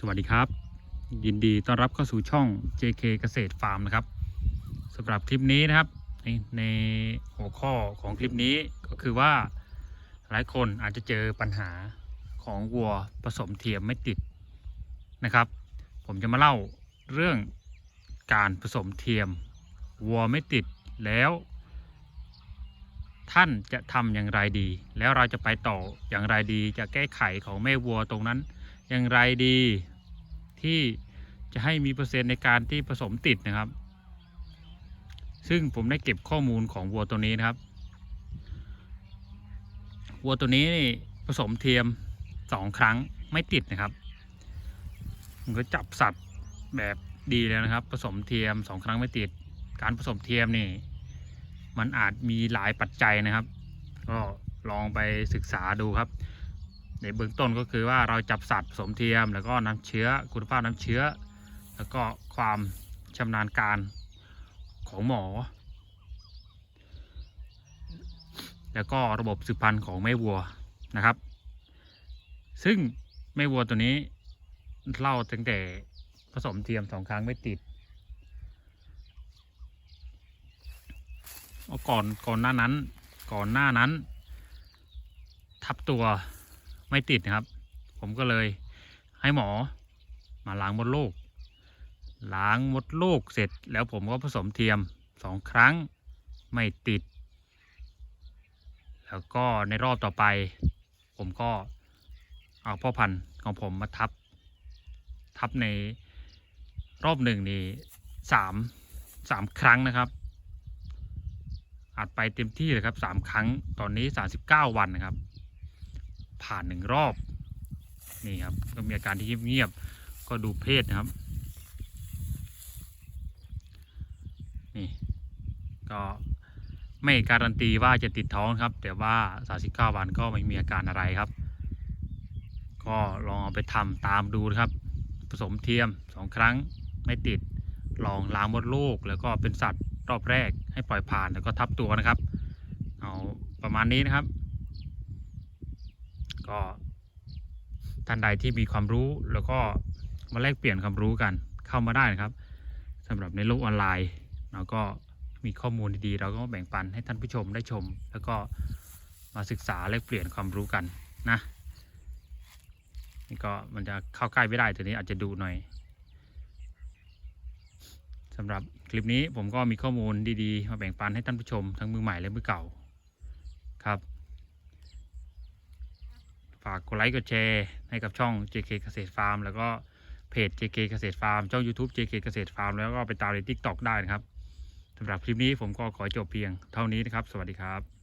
สวัสดีครับ ยินดีต้อนรับเข้าสู่ช่อง JK เกษตรฟาร์มนะครับสำหรับคลิปนี้นะครับในในหัวข้อของคลิปนี้ก็คือว่าหลายคนอาจจะเจอปัญหาของวัวผสมเทียมไม่ติดนะครับ ผมจะมาเล่าเรื่องการผสมเทียมวัวไม่ติดแล้ว ท่านจะทำอย่างไรดี แล้วเราจะไปต่ออย่างไรดี จะแก้ไขของแม่วัวตรงนั้นอย่างไรดี ที่จะให้มีเปอร์เซ็นต์ในการที่ผสมติดนะครับ ซึ่งผมได้เก็บข้อมูลของวัวตัวนี้นะครับ วัวตัวนี้นี่ผสมเทียมสองครั้งไม่ติดนะครับ มันก็จับสัตว์แบบดีแล้วนะครับ ผสมเทียมสองครั้งไม่ติด การผสมเทียมนี่ มันอาจมีหลายปัจจัยนะครับ ก็ลองไปศึกษาดูครับ ในเบื้องต้นก็คือว่าเราจับสัตว์ผสมเทียม แล้วก็น้ำเชื้อคุณภาพน้ำเชื้อ แล้วก็ความชำนาญการของหมอ แล้วก็ระบบสืบพันธุ์ของแม่วัวนะครับ ซึ่งแม่วัวตัวนี้เล่าตั้งแต่ผสมเทียมสองครั้งไม่ติดเอก่อนก่อนหน้านั้น ก่อนหน้านั้น ทับตัว ไม่ติดนะครับ ผมก็เลยให้หมอมาล้างมดลูก ล้างมดลูกเสร็จแล้วผมก็ผสมเทียมสองครั้งไม่ติด แล้วก็ในรอบต่อไป ผมก็เอาพ่อพันธุ์ของผมมาทับ ทับในรอบหนึ่งนี่สามสามครั้งนะครับอัดไปเต็มที่เลยครับสามครั้งตอนนี้สาสิบเก้าวันนะครับ ผ่านหนึ่งรอบ นี่ครับ ก็มีอาการที่เงียบๆก็ดูเพศนะครับ นี่ก็ไม่การันตีว่าจะติดท้องครับ แต่ว่า 39 วันก็ไม่มีอาการอะไรครับ ก็ลองเอาไปทำตามดูครับ ผสมเทียมสองครั้งไม่ติดลองล้างมดลูกแล้วก็เป็นสัตว์รอบแรกให้ปล่อยผ่านแล้วก็ทับตัวนะครับ เอาประมาณนี้นะครับ ก็ท่านใดที่มีความรู้แล้วก็มาแลกเปลี่ยนความรู้กันเข้ามาได้นะครับสำหรับในโลกออนไลน์เราก็มีข้อมูลดีๆ เราก็แบ่งปันให้ท่านผู้ชมได้ชม แล้วก็มาศึกษาแลกเปลี่ยนความรู้กันนะนี่ก็มันจะเข้าใกล้ไม่ได้ตัวนี้อาจจะดูหน่อยสำหรับคลิปนี้ผมก็มีข้อมูลดีๆ มาแบ่งปันให้ท่านผู้ชมทั้งมือใหม่และมือเก่าครับากกดไลค์กดแชร์ให้กับช่อง JK เกษตรฟาร์มแล้วก็เพจ JK เกษตรฟาร์มช่อง YouTube JK เกษตรฟาร์มแล้วก็ไปตามใน TikTok ได้นะครับสำหรับคลิปนี้ผมก็ขอจบเพียงเท่านี้นะครับ สวัสดีครับ